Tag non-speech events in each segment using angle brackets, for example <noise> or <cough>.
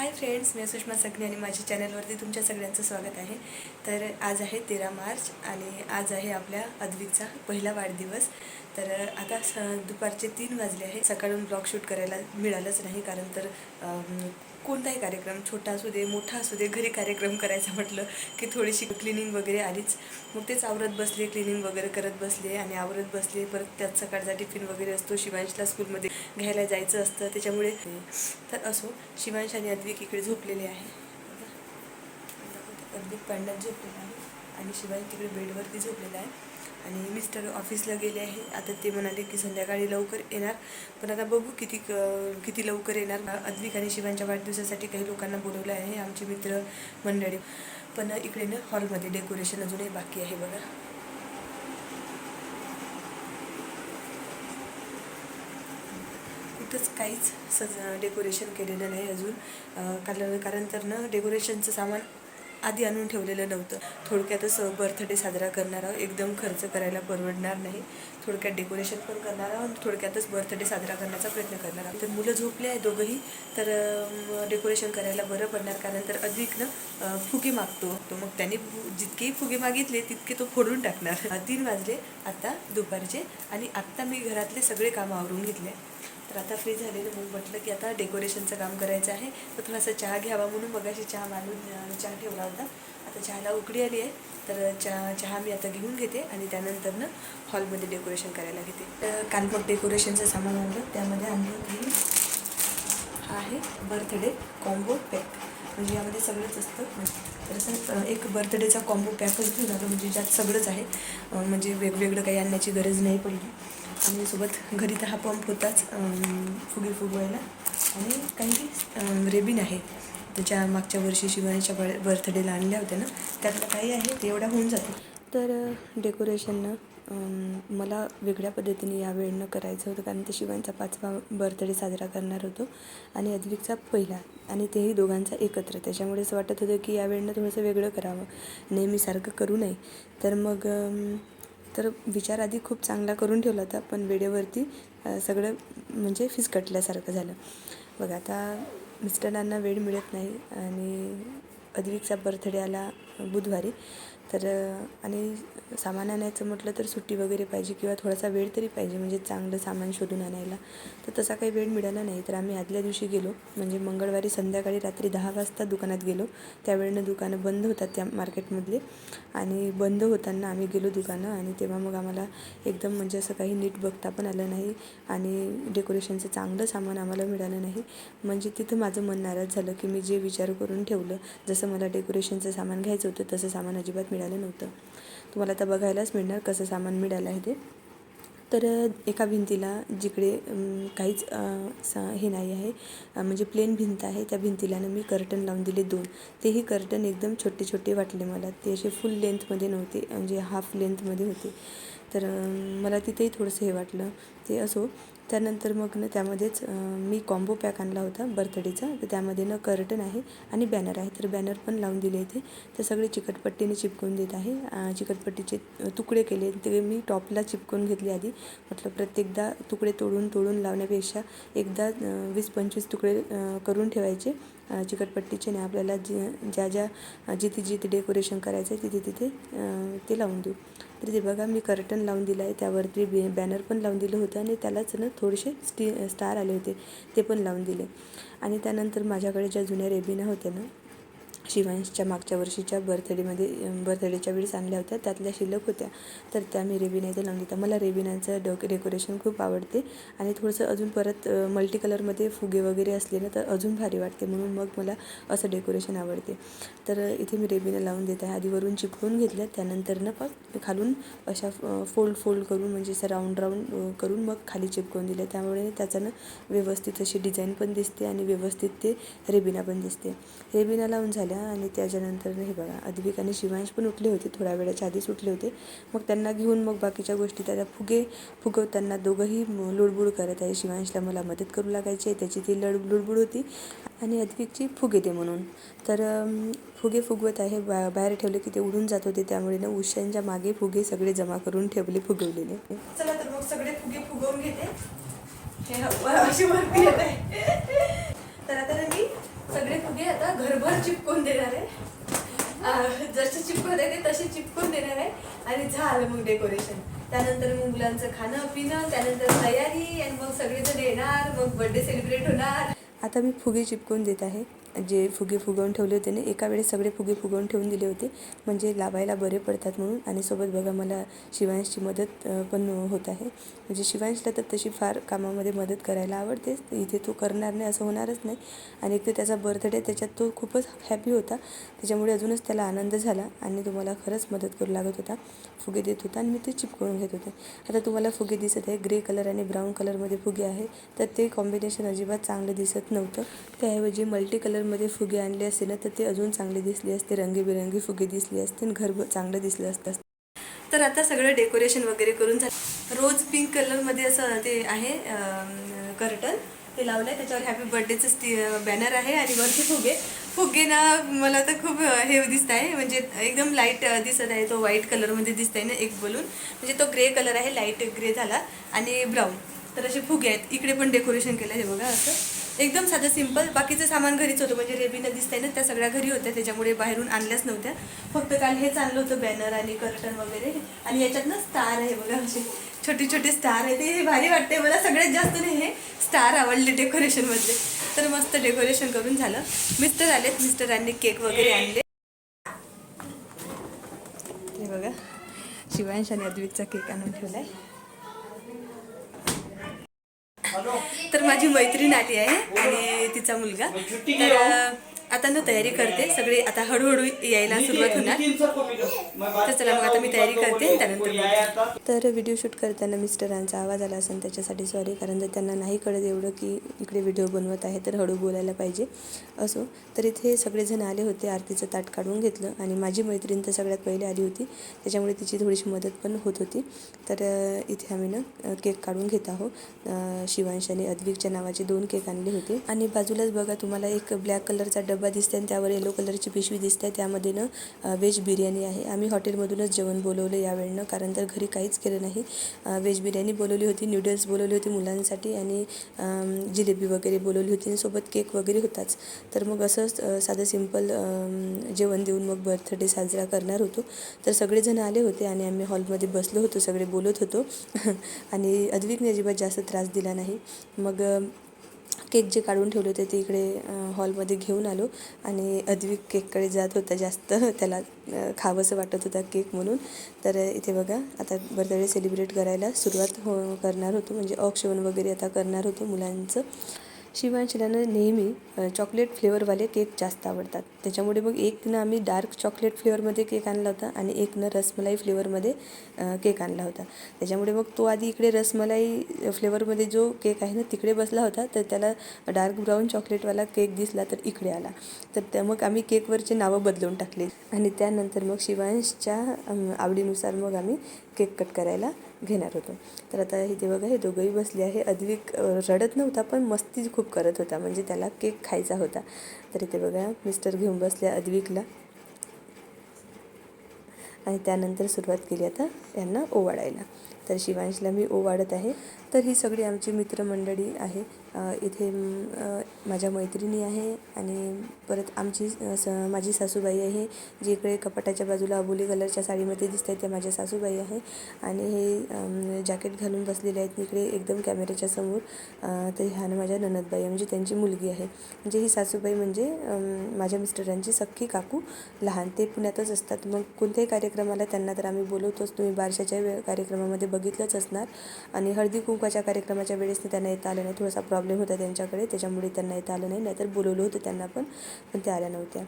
हाय friends मी सुषमा सगनी आणि माझ्या चॅनलवरती तुमच्या सगळ्यांचं स्वागत आहे. तर आज आहे तेरा मार्च आणि आज आहे आपल्या अद्विकचा पहिला वाढदिवस. तर आता स दुपारचे तीन वाजले आहे. सकाळून ब्लॉग शूट करायला मिळालंच नाही कारण तर कोणताही कार्यक्रम छोटा असू दे मोठा असू दे घरी कार्यक्रम करायचा म्हटलं की थोडीशी क्लिनिंग वगैरे आलीच मग तेच आवरत बसले क्लिनिंग वगैरे करत बसले आणि आवरत बसले. परत त्यात सकाळचा टिफिन वगैरे असतो शिवांशला स्कूलमध्ये घ्यायला जायचं असतं. त्याच्यामुळे तर असो शिवांश आणि अद्विक इकडे झोपलेले आहे. अद्विक पांड्यात झोपलेला आहे आणि शिवांश तिकडे बेडवरती झोपलेला आहे. आणि मिस्टर ऑफिसला गेले आहे. आता ते म्हणाले की संध्याकाळी लवकर येणार. पण आता बघू किती किती लवकर येणार. अद्विक आणि शिवांच्या वाढदिवसासाठी काही लोकांना बोलवलं आहे आमचे मित्र मंडळी. पण इकडे ना हॉलमध्ये डेकोरेशन अजूनही बाकी आहे बघा. कुठंच काहीच सज डेकोरेशन केलेलं नाही अजून. कारण कारण तर ना डेकोरेशनचं सामान आधी आणून ठेवलेलं नव्हतं. थोडक्यातच बर्थडे साजरा करणार आहोत. एकदम खर्च करायला परवडणार नाही. थोडक्यात डेकोरेशन पण करणार आहोत. आणि थोडक्यातच बर्थडे साजरा करण्याचा प्रयत्न करणार आहोत. तर मुलं झोपले आहे दोघंही. तर डेकोरेशन करायला बरं पडणार कारण तर अधिक ना फुगे मागतो. तो मग त्यांनी फु- जितकेही फुगे मागितले तितके तो फोडून टाकणार. तीन वाजले. आत्ता दुपारचे आणि आत्ता मी घरातले सगळे कामं आवरून घेतले. तर आता फ्री झालेलं मग म्हटलं की आता डेकोरेशनचं काम करायचं आहे. तर थोडासा चहा घ्यावा म्हणून मगाशी चहा मांडून चहा ठेवला होता. आता चहाला उकडी आली आहे तर चहा चहा मी आता घेऊन घेते आणि त्यानंतर ना हॉलमध्ये डेकोरेशन करायला घेते. तर काल मग डेकोरेशनचं सामान आणलं त्यामध्ये आणलं की हा आहे बर्थडे कॉम्बो पॅक म्हणजे यामध्ये सगळंच असतं. तर एक बर्थडेचा कॉम्बो पॅकच घेऊन आलो म्हणजे ज्यात सगळंच आहे. म्हणजे वेगवेगळं काही आणण्याची गरज नाही पडली. आणि सोबत घरी तर हा पंप होताच फुगी फुगे फुगवायला. आणि काही रेबीन रेबिन आहे. त्याच्या मागच्या वर्षी शिवानीच्या बर्थडेला आणल्या होत्या ना त्यातलं काही आहे ते एवढा होऊन जातो. तर डेकोरेशननं मला वेगळ्या पद्धतीने यावेळेनं करायचं होतं कारण ते शिवांचा पाचवा बर्थडे साजरा करणार होतो आणि अद्विकचा पहिला. आणि तेही दोघांचा एकत्र. त्याच्यामुळे असं वाटत होतं की यावेळेनं थोडंसं वेगळं करावं. नेहमीसारखं करू नये. तर मग तर विचार आधी खूप चांगला करून ठेवला होता पण वेळेवरती सगळं म्हणजे फिसकटल्यासारखं झालं. बघा आता मिस्टरांना वेळ मिळत नाही आणि अद्विकचा बर्थडे आला बुधवारी. तर आणि सामान आणायचं म्हटलं तर सुट्टी वगैरे पाहिजे किंवा थोडासा वेळ तरी पाहिजे म्हणजे चांगलं सामान शोधून आणायला. तर तसा काही वेळ मिळाला नाही. तर आम्ही आदल्या दिवशी गेलो. म्हणजे मंगळवारी संध्याकाळी रात्री दहा वाजता दुकानात गेलो. त्यावेळेनं दुकानं बंद होतात त्या मार्केटमधले. आणि बंद होताना आम्ही गेलो दुकानं आणि तेव्हा मग आम्हाला एकदम म्हणजे असं काही नीट बघता पण आलं नाही आणि डेकोरेशनचं चांगलं सामान आम्हाला मिळालं नाही. म्हणजे तिथं माझं मन नाराज झालं की मी जे विचार करून ठेवलं जसं मला डेकोरेशनचं सामान घ्यायचं होतं तसं सामान अजिबात मिळालं मिळालं नव्हतं. तुम्हाला आता बघायलाच मिळणार कसं सामान मिळालं आहे ते. तर एका भिंतीला जिकडे काहीच सा हे नाही आहे म्हणजे प्लेन भिंत आहे त्या भिंतीला ना मी कर्टन लावून दिले दोन. तेही कर्टन एकदम छोटे छोटे वाटले मला. ते असे फुल लेंथमध्ये नव्हते म्हणजे हाफ लेंथमध्ये होते. तर मला तिथेही थोडंसं हे वाटलं. ते असो. त्यानंतर मग ना त्यामध्येच मी कॉम्बो पॅक आणला होता बर्थडेचा तर त्यामध्ये ना कर्टन आहे आणि बॅनर आहे. तर बॅनर पण लावून दिले इथे. तर सगळे चिकटपट्टीने चिपकून देत आहे. चिकटपट्टीचे तुकडे केले. ते मी टॉपला चिपकून घेतले आधी. म्हटलं प्रत्येकदा तुकडे तोडून तोडून लावण्यापेक्षा एकदा वीस पंचवीस तुकडे करून ठेवायचे. चिकटपट्टीचे नाही आपल्याला जे ज्या ज्या जिथे जिथे डेकोरेशन करायचं आहे तिथे तिथे ते लावून देऊ. तर ते बघा मी कर्टन लावून दिलं आहे. त्यावरती बे बॅनर पण लावून दिलं होतं आणि त्यालाच ना थोडेसे स्टी स्टार आले होते. ते पण लावून दिले. आणि त्यानंतर माझ्याकडे ज्या जुन्या रेबिना होत्या ना शिवांशच्या मागच्या वर्षीच्या बर्थडेमध्ये बर्थडेच्या वेळेस आणल्या होत्या. त्यातल्या शिल्लक होत्या. तर त्या मी रेबिना इथे लावून देतात मला रेबिनाचं डोक डेकोरेशन खूप आवडते आणि थोडंसं अजून परत मल्टी कलरमध्ये फुगे वगैरे असले ना तर अजून भारी वाटते. म्हणून मग मला असं डेकोरेशन आवडते. तर इथे मी रेबिना लावून देत आहे. आधी वरून चिपकून घेतल्या त्यानंतर ना मग खालून अशा फोल्ड फोल्ड करून म्हणजे असं राऊंड राऊंड करून मग खाली चिपकवून दिलं. त्यामुळे त्याचं ना व्यवस्थित अशी डिझाईन पण दिसते आणि व्यवस्थित ते रेबिना पण दिसते. रेबिना लावून झाली. झाल्या आणि त्याच्यानंतर हे बघा अद्विक आणि शिवांश पण उठले होते थोड्या वेळाच्या आधीच उठले होते. मग त्यांना घेऊन मग बाकीच्या गोष्टी त्याला फुगे फुगवताना दोघंही लुडबुड करत आहे. शिवांशला मला मदत करू लागायची त्याची ती लड लुडबुड होती आणि अद्विकची फुगे दे म्हणून. तर फुगे फुगवत आहे. बा बाहेर ठेवले की ते उडून जात होते. त्यामुळे ना उशांच्या मागे फुगे सगळे जमा करून ठेवले फुगवलेले. चला तर मग सगळे फुगे फुगवून घेते. हे अशी वरती तर आता सगळे फुगे आता घरभर चिपकून देणार आहे. जसे चिपकून आहे ते तसे चिपकून देणार आहे. आणि झालं मग डेकोरेशन त्यानंतर मग मुलांचं खाणं पिणं त्यानंतर तयारी आणि मग सगळेजण येणार मग बर्थडे सेलिब्रेट होणार. आता मी फुगे चिपकून देत आहे. जे फुगे फुगवून ठेवले होते ना एका वेळेस सगळे फुगे फुगवून ठेवून दिले होते. म्हणजे लावायला बरे पडतात म्हणून. आणि सोबत बघा मला शिवांशची मदत पण होत आहे. म्हणजे शिवांशला तर तशी फार कामामध्ये मदत करायला आवडते. इथे तो करणार नाही असं होणारच नाही. आणि एक तर त्याचा बर्थडे त्याच्यात तो खूपच हॅपी होता. त्याच्यामुळे अजूनच त्याला आनंद झाला आणि तो मला खरंच मदत करू लागत होता. फुगे देत होता आणि मी ते चिपकवून घेत होते. आता तुम्हाला फुगे दिसत आहे. ग्रे कलर आणि ब्राऊन कलरमध्ये फुगे आहे. तर ते कॉम्बिनेशन अजिबात चांगलं दिसत नव्हतं. त्याऐवजी मल्टी कलर कलरमध्ये फुगे आणले असते ना तर ते अजून चांगले दिसले असते. रंगीबेरंगी फुगे दिसले असते आणि घर चांगलं दिसलं असतं. तर आता सगळं डेकोरेशन वगैरे करून झालं. रोज पिंक कलरमध्ये असं ते आहे कर्टन. ते लावलं आहे त्याच्यावर हॅपी बर्थडेचं स्टी बॅनर आहे आणि वरती फुगे. फुगे ना मला तर खूप हे दिसत आहे. म्हणजे एकदम लाइट दिसत आहे. तो व्हाईट कलरमध्ये दिसत आहे ना एक बलून. म्हणजे तो ग्रे कलर आहे लाइट ग्रे झाला. आणि ब्राऊन तर असे फुगे आहेत. इकडे पण डेकोरेशन केलं आहे बघा असं. एकदम साधं सिंपल बाकीचं सामान घरीच होतं. म्हणजे रेबीनं दिसतंय ना त्या सगळ्या घरी होत्या. त्याच्यामुळे बाहेरून आणल्याच नव्हत्या फक्त काल हेच आणलं होतं बॅनर आणि कर्टन वगैरे. आणि याच्यात ना स्टार आहे बघा. असे छोटे छोटे स्टार आहे. ते भारी वाटते मला सगळ्यात जास्त नाही हे स्टार आवडले डेकोरेशनमधले तर मस्त डेकोरेशन करून झालं. मिस्टर आलेत. मिस्टरांनी केक वगैरे आणले. हे बघा. शिवांश आणि अद्वितचा केक आणून ठेवलाय. तर माझी मैत्रीण आली आहे आणि तिचा मुलगा. तर आता ना तयारी करते. सगळे आता हळूहळू यायला सुरुवात होणार. तर चला मग आता मी तयारी करते त्यानंतर. तर व्हिडिओ शूट करताना मिस्टरांचा आवाज आला असेल त्याच्यासाठी सॉरी कारण जर त्यांना नाही कळत एवढं की इकडे व्हिडिओ बनवत आहे तर हळू बोलायला पाहिजे. असो तर इथे सगळेजण आले होते आरतीचं ताट काढून घेतलं आणि माझी मैत्रीण तर सगळ्यात पहिले आली होती. त्याच्यामुळे तिची थोडीशी मदत पण होत होती. तर इथे आम्ही ना केक काढून घेत आहोत. अ, शिवांश आणि अद्विकच्या नावाचे दोन केक आणले होते. आणि बाजूलाच बघा तुम्हाला एक ब्लॅक कलरचा डबा दिसते आणि त्यावर येलो कलरची पिशवी दिसते. त्यामध्ये ना वेज व्हेज बिर्याणी आहे. आम्ही हॉटेलमधूनच जेवण बोलवलं यावेळेनं कारण तर घरी काहीच केलं नाही. वेज व्हेज बिर्याणी बोलवली होती नूडल्स बोलवली होती मुलांसाठी आणि जिलेबी वगैरे बोलवली होती आणि सोबत केक वगैरे होताच. तर मग असंच साधं सिंपल जेवण देऊन मग बर्थडे साजरा करणार होतो. तर सगळेजण आले होते आणि आम्ही हॉलमध्ये बसलो होतो सगळे बोलत होतो. <laughs> आणि अद्विकने अजिबात जास्त त्रास दिला नाही. मग केक जे काढून ठेवले होते ते इकडे हॉलमध्ये घेऊन आलो. आणि अद्विक केककडे जात होता जास्त. <laughs> त्याला खावंसं वाटत होता केक म्हणून. तर इथे बघा आता बर्थडे सेलिब्रेट करायला सुरुवात हो करणार होतो. म्हणजे औक्षवण वगैरे आता करणार होतो मुलांचं. शिवांशलानं नेहमी चॉकलेट फ्लेवरवाले केक जास्त आवडतात. त्याच्यामुळे मग एक ना आम्ही डार्क चॉकलेट फ्लेवरमध्ये केक आणला होता आणि एक ना रसमलाई फ्लेवरमध्ये केक आणला होता. त्याच्यामुळे मग तो आधी इकडे रसमलाई फ्लेवरमध्ये जो केक आहे ना तिकडे बसला होता तर त्याला डार्क ब्राऊन चॉकलेटवाला केक दिसला तर इकडे आला. तर त्या मग आम्ही केकवरचे नावं बदलून टाकले. आणि त्यानंतर मग शिवांशच्या आवडीनुसार मग आम्ही केक कट करायला घेणार होतो. तर आता इथे बघा हे दोघंही बसले आहे. अद्विक रडत नव्हता पण मस्ती खूप करत होता. म्हणजे त्याला केक खायचा होता. तर इथे बघा मिस्टर घेऊन बसले अद्विकला. आणि त्यानंतर सुरुवात केली आता यांना ओवाळायला. तर शिवांशला मी ओवाळत आहे. तर ही सगळी आमची मित्रमंडळी आहे. इथे माझ्या मैत्रिणी आहे आणि परत आमची स माझी सासूबाई आहे जी इकडे कपाटाच्या बाजूला अबोली कलरच्या साडीमध्ये दिसत आहे त्या माझ्या सासूबाई आहे. आणि हे जॅकेट घालून बसलेले आहेत इकडे एकदम कॅमेऱ्याच्या समोर. तर ह्या माझ्या ननदबाई आहे, म्हणजे त्यांची मुलगी आहे. म्हणजे ही सासूबाई म्हणजे माझ्या मिस्टरांची सख्खी काकू. लहान ते पुण्यातच असतात. मग कोणत्याही कार्यक्रमाला त्यांना तर आम्ही बोलवतोच. तुम्ही बारशाच्या कार्यक्रमामध्ये बघ बघितलंच असणार. आणि हळदी कुंकाच्या कार्यक्रमाच्या वेळेस त्यांना येता आलं नाही. थोडासा प्रॉब्लेम होता त्यांच्याकडे. त्याच्यामुळे त्यांना येता आलं नाही. नाहीतर बोलवलं होतं त्यांना पण पण त्या आल्या नव्हत्या.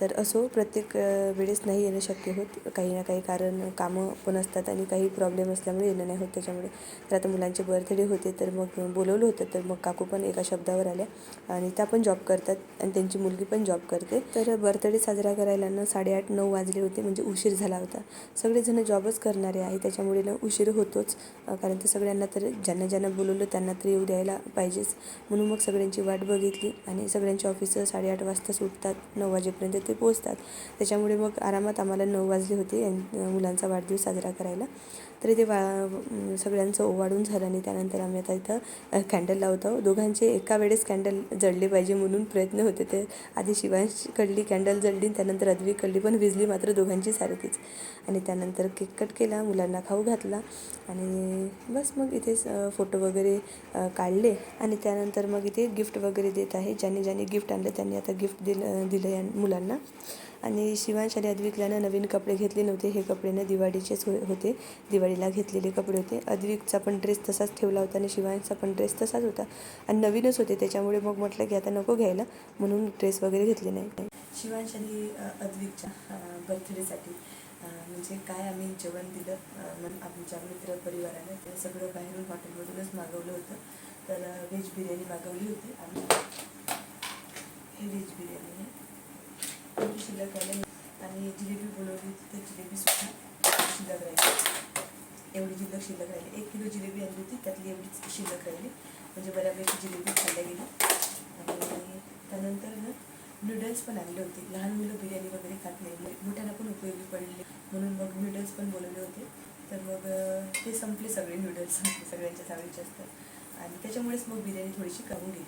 तर असो प्रत्येक वेळेस नाही येणं शक्य होत. काही ना काही कारण कामं पण असतात आणि काही प्रॉब्लेम असल्यामुळे येणं नाही होत त्याच्यामुळे. तर आता मुलांचे बर्थडे होते तर मग बोलवलं होतं. तर मग काकू पण एका शब्दावर आल्या. आणि त्या पण जॉब करतात. आणि त्यांची मुलगी पण जॉब करते. तर बर्थडे साजरा करायला ना साडेआठ नऊ वाजले होते. म्हणजे उशीर झाला होता. सगळेजण जॉबच करणारे आहे. त्याच्यामुळे ना उशीर होत होतोच. कारण तर सगळ्यांना तर ज्यांना ज्यांना बोलवलं त्यांना तर येऊ द्यायला पाहिजेच. म्हणून मग सगळ्यांची वाट बघितली आणि सगळ्यांचे ऑफिसर साडेआठ वाजता सुटतात नऊ वाजेपर्यंत ते पोचतात त्याच्यामुळे मग आरामात आम्हाला नऊ वाजले होते मुलांचा वाढदिवस साजरा करायला. तरी ते वा सगळ्यांचं ओवाळून झालं आणि त्यानंतर आम्ही आता इथं कॅन्डल लावतो. दोघांचे एका वेळेस कॅन्डल जळले पाहिजे म्हणून प्रयत्न होते ते. आधी शिवांशकडली कॅन्डल जळली त्यानंतर अद्विकडली पण विजली मात्र दोघांची सारखीच आणि त्यानंतर केक कट केला मुलांना खाऊ घातला. आणि बस मग इथेच फोटो वगैरे काढले आणि त्यानंतर मग इथे गिफ्ट वगैरे देत आहे. ज्यांनी ज्यांनी गिफ्ट आणलं त्यांनी आता गिफ्ट दिलं दिलं या मुलांना. आणि शिवांश आणि अद्विकलानं नवीन कपडे घेतले नव्हते. हे कपडे ना दिवाळीचेच हो होते. दिवाळीला घेतलेले कपडे होते. अद्विकचा पण ड्रेस तसाच ठेवला होता आणि शिवांशचा पण ड्रेस तसाच होता. आणि नवीनच होते. त्याच्यामुळे मग म्हटलं की आता नको घ्यायला. म्हणून ड्रेस वगैरे घेतले नाही. शिवांश आणि अद्विकच्या बर्थडेसाठी म्हणजे काय आम्ही जेवण दिलं मग आमच्या मित्र परिवाराने ते सगळं बाहेरून हॉटेलमधूनच मागवलं होतं. तर व्हेज बिर्याणी मागवली होती. आम्ही हे व्हेज बिर्याणी आहे. थोडी शिल्लक राहिली आणि जिलेबी बोलवली होती तर जिलेबीसुद्धा शिल्लक राहिली. एवढी जिल्लक शिल्लक राहिली. एक किलो जिलेबी आणली होती त्यातली एवढीच शिल्लक राहिली. म्हणजे बऱ्यापैकी जिलेबी खाल्ल्या गेली आणि त्यानंतर ना नूडल्स पण आणले होते. लहान मुलं बिर्याणी वगैरे खात नाही मोठ्यांना पण उपयोगी पडले. म्हणून मग नूडल्स पण बोलवले होते. तर मग ते संपले सगळे नूडल्स संपले <laughs> सगळ्यांच्याच आवडीचे असतात आणि त्याच्यामुळेच मग बिर्याणी थोडीशी करून गेली.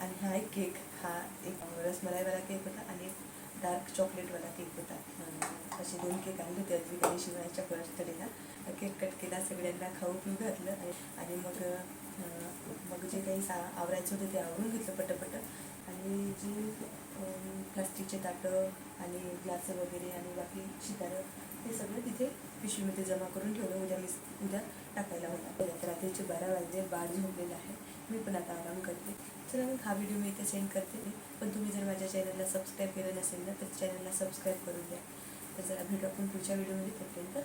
आणि हा एक केक हा एक रसमलाईवाला केक होता आणि एक डार्क चॉकलेटवाला केक होता. असे दोन केक आणले होते. अद्विक आणि शिवायच्या बर्थडेला केक कट केला सगळ्यांना खाऊ पिऊ घातलं आणि- मग मग जे काही सा आवरायचं होतं ते आवरून घेतलं पटपट. आणि जी प्लास्टिकचे ताटं आणि ग्लासं वगैरे आणि बाकी शितारं हे सगळं तिथे पिशवीमध्ये जमा करून ठेवलं. उद्या मी उद्या टाकायला होता रात्रीचे बारा वाजले बाळ झोपलेला आहे. मी पण आता आराम करते. चला मग हा व्हिडिओ मी इथे सेंड करते पण तुम्ही जर माझ्या चॅनलला सबस्क्राईब केलं नसेल ना तर चॅनलला सबस्क्राईब करून द्या. तर जरा भेटू आपण पुढच्या व्हिडिओमध्ये तोपर्यंत.